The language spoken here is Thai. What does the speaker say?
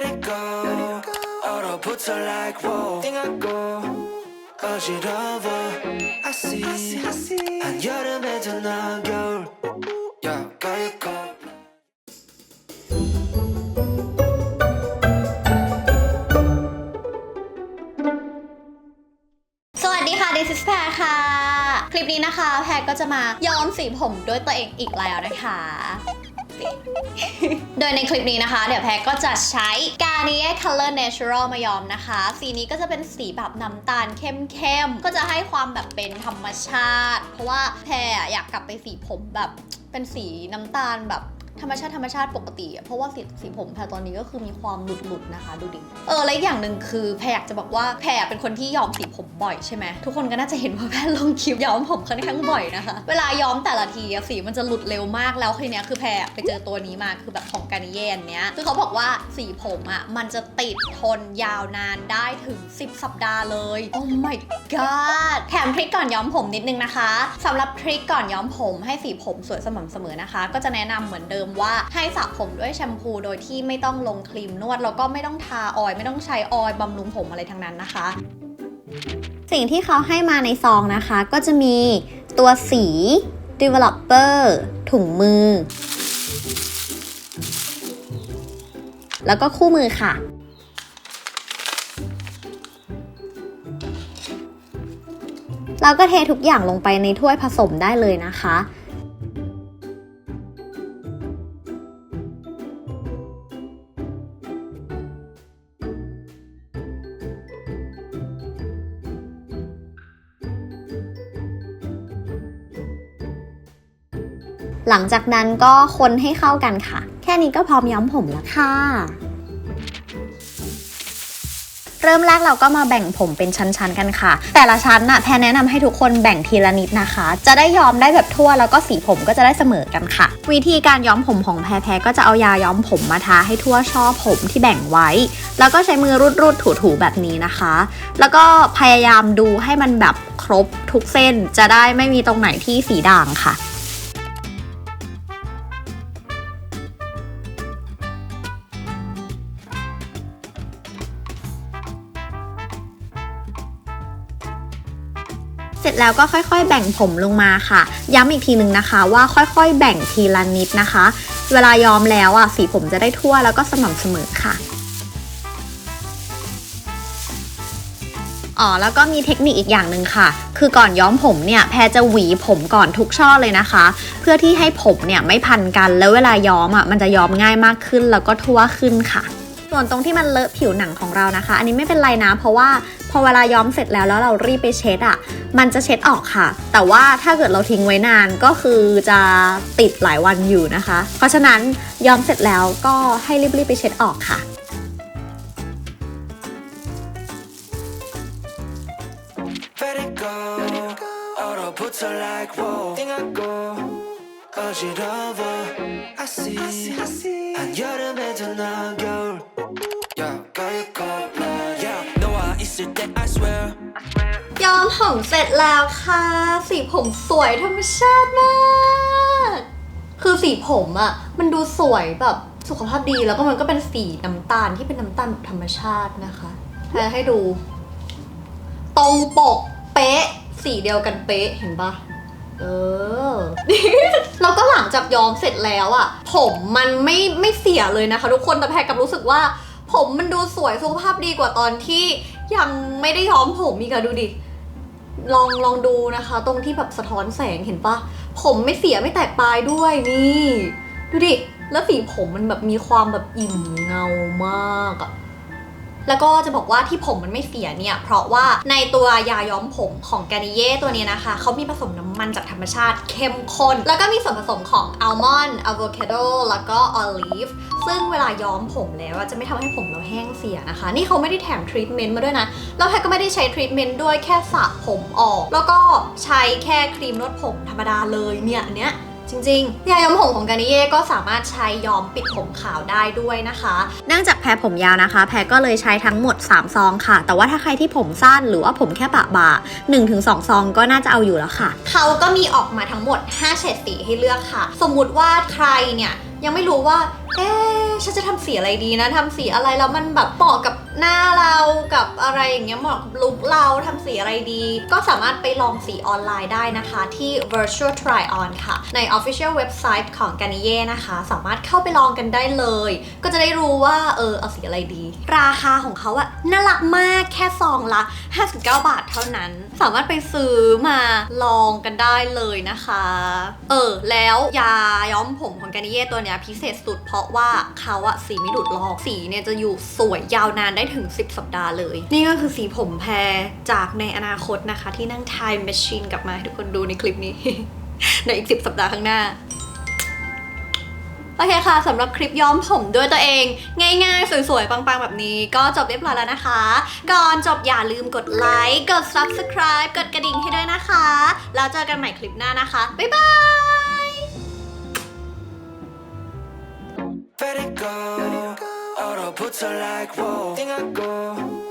Let it go 얼어붙어 like whoa 띵하고 어지러워 I see 한여름에도 넌 겨울 Yeah, go you go สวัสดีค่ะดิซิสแพรค่ะ คลิปนี้นะคะ แพรก็จะมาย้อมสีผมด้วยตัวเองอีกแล้วนะคะ โดยในคลิปนี้นะคะ เดี๋ยวแพรก็จะใช้ Garnier Color Natural มาย้อมนะคะ สีนี้ก็จะเป็นสีแบบน้ำตาลเข้มๆ ก็จะให้ความแบบเป็นธรรมชาติ เพราะว่าแพรอะอยากกลับไปสีผมแบบเป็นสีน้ำตาลแบบ ธรรมชาติธรรมชาติปกติอะเพราะว่าสีสีผมแพรตอนนี้ก็คือมีความหลุดๆนะคะ ดูดิ เออและอีกอย่างหนึ่งคือแพรอยากจะบอกว่าแพรเป็นคนที่ย้อมสีผมบ่อยใช่ไหมทุกคนก็น่าจะเห็นว่าแพรลงคลิปย้อมผมค่อนข้างบ่อยนะคะ เวลาย้อมแต่ละทีสีมันจะหลุดเร็วมากแล้วทีเนี้ยคือแพรไปเจอตัวนี้มาคือแบบของการนิเยนเนี้ยคือเขาบอกว่าสีผมอะมันจะติดทนยาวนานได้ถึง 10 สัปดาห์เลยโอ้ my god แถมทริคก่อนย้อมผมนิดนึงนะคะสำหรับทริคก่อนย้อมผมให้สีผมสวยสม่ำเสมอนะคะ ก็จะแนะนำเหมือนเดิมว่าให้สระผมด้วยแชมพูโดยที่ไม่ต้องลงครีมนวดแล้วก็ไม่ต้องทาออยล์ไม่ต้องใช้ออยล์บำรุงผมอะไรทั้งนั้นนะคะ สิ่งที่เขาให้มาในซองนะคะ ก็จะมีตัวสี developer ถุงมือ แล้วก็คู่มือค่ะเราก็เททุกอย่างลงไปในถ้วยผสมได้เลยนะคะ หลังจากนั้นก็คนให้เข้ากันค่ะ แค่นี้ก็พร้อมย้อมผมแล้วค่ะ เริ่มแรกเราก็มาแบ่งผมเป็นชั้นๆกันค่ะ แต่ละชั้นน่ะแพรแนะนำให้ทุกคนแบ่งทีละนิดนะคะ จะได้ย้อมได้แบบทั่วแล้วก็สีผมก็จะได้เสมอกันค่ะ วิธีการย้อมผมของแพรแพรก็จะเอายาย้อมผมมาทาให้ทั่วช่อผมที่แบ่งไว้ แล้วก็ใช้มือรูดๆถูๆแบบนี้นะคะ แล้วก็พยายามดูให้มันแบบครบทุกเส้นจะได้ไม่มีตรงไหนที่สีด่างค่ะ เสร็จแล้วก็ค่อยๆ แบ่งผมลงมาค่ะ ย้ำอีกทีหนึ่งนะคะ ว่าค่อยๆ แบ่งทีละนิดนะคะ เวลาย้อมแล้วอะสีผมจะได้ทั่วแล้วก็สม่ำเสมอค่ะอ๋อแล้วก็มีเทคนิคอีกอย่างหนึ่งค่ะ คือก่อนย้อมผมเนี่ยแพรจะหวีผมก่อนทุกช่อเลยนะคะ เพื่อที่ให้ผมเนี่ยไม่พันกันแล้วเวลาย้อมอะมันจะย้อมง่ายมากขึ้นแล้วก็ทั่วขึ้นค่ะ ส่วนตรงที่มันเลอะผิวหนังของเรานะคะ อันนี้ไม่เป็นไรนะ เพราะว่าพอเวลาย้อมเสร็จแล้วแล้วเรารีบไปเช็ดอะ่ะ มันจะเช็ดออกค่ะ แต่ว่าถ้าเกิดเราทิ้งไว้นานก็คือจะติดหลายวันอยู่นะคะ เพราะฉะนั้นย้อมเสร็จแล้วก็ให้รีบๆไปเช็ดออกค่ะ Let it go. Let it go. 어 like whoa 띵하고 어지러워 I see 한여름에도 넌 겨울 Yeah, go you go blood Yeah, 너와 있을 때 I swear ย้อมผมเสร็จแล้วค่ะ สีผมสวยธรรมชาติมาก คือสีผมอะ่ะ มันดูสวยแบบสุขภาพดีแล้วก็มันก็เป็นสีน้ำตาลที่เป็นน้ำตาลแบบธรรมชาตินะคะแพรให้ดู ตรงปกเป๊ะ สีเดียวกันเป๊ะเห็นปะ เออ แล้วก็หลังจากย้อมเสร็จแล้วอะผมมันไม่ไม่เสียเลยนะคะ ทุกคนแต่แพรกับรู้สึกว่า ผมมันดูสวยสุขภาพดีกว่าตอนที่ยังไม่ได้ย้อมผมอีกอะดูดิลองลองดูนะคะ ตรงที่แบบสะท้อนแสงเห็นปะผมไม่เสียไม่แตกปลายด้วยนี่ ดูดิ แล้วสีผมมันแบบมีความแบบอิ่มเงามากอะ แล้วก็จะบอกว่าที่ผมมันไม่เสียเนี่ย เพราะว่าในตัวยาย้อมผมของแกนิเย่ตัวนี้นะคะ เขามีผสมน้ำมันจากธรรมชาติเข้มข้น แล้วก็มีส่วนผสมของอัลมอนด์อะโวคาโดแล้วก็ออลิฟซึ่งเวลาย้อมผมแล้วจะไม่ทำให้ผมเราแห้งเสียนะคะ นี่เขาไม่ได้แถมทรีทเมนต์มาด้วยนะ แล้วแพทก็ไม่ได้ใช้ทรีทเมนต์ด้วยแค่สระผมออก แล้วก็ใช้แค่ครีมนวดผมธรรมดาเลยเนี่ยอันเนี้ย จริงๆยาย้อมผมของกานิเย่ก็สามารถใช้ย้อมปิดผมขาวได้ด้วยนะคะ เนื่องจากแพรผมยาวนะคะ แพรก็เลยใช้ทั้งหมด 3 ซองค่ะ แต่ว่าถ้าใครที่ผมสั้นหรือว่าผมแค่ปะบ่า1-2 ซองก็น่าจะเอาอยู่แล้วค่ะ เขาก็มีออกมาทั้งหมด 5 เฉดสีให้เลือกค่ะ สมมุติว่าใครเนี่ยยังไม่รู้ว่า เอ๊ะฉันจะทำสีอะไรดีนะทำสีอะไรแล้วมันแบบเหมาะกับหน้าเรากับอะไรอย่างเงี้ยเหมาะกับลุคเราทำสีอะไรดี ก็สามารถไปลองสีออนไลน์ได้นะคะที่ virtual try on ค่ะ ใน official website ของ g a n i e นะคะ สามารถเข้าไปลองกันได้เลย ก็จะได้รู้ว่าเออเอาสีอะไรดี ราคาของเขาอะน่ารักมากแค่ซองละ 59 บาทเท่านั้น สามารถไปซื้อมาลองกันได้เลยนะคะ เออแล้วยาย้อมผมของ g a n i e ตัวเนี้ยพิเศษสุดเพราะว่าเขาอะสีไม่ดูดลอก สีเนี่ยจะอยู่สวยยาวนานได้ถึง 10 สัปดาห์เลย นี่ก็คือสีผมแพรจากในอนาคตนะคะ ที่นั่ง time machine กลับมาให้ทุกคนดูในคลิปนี้ ในอีก 10 สัปดาห์ข้างหน้าโอเคค่ะสำหรับคลิปย้อมผมด้วยตัวเอง ง่ายๆ สวยๆ ปังๆ แบบนี้ ก็จบเรียบร้อยแล้วนะคะ ก่อนจบอย่าลืมกดไลค์กด subscribe กดกระดิ่งให้ด้วยนะคะ แล้วเจอกันใหม่คลิปหน้านะคะ บ๊ายบาย Let it go. Auto puts her like, whoa. Think I go.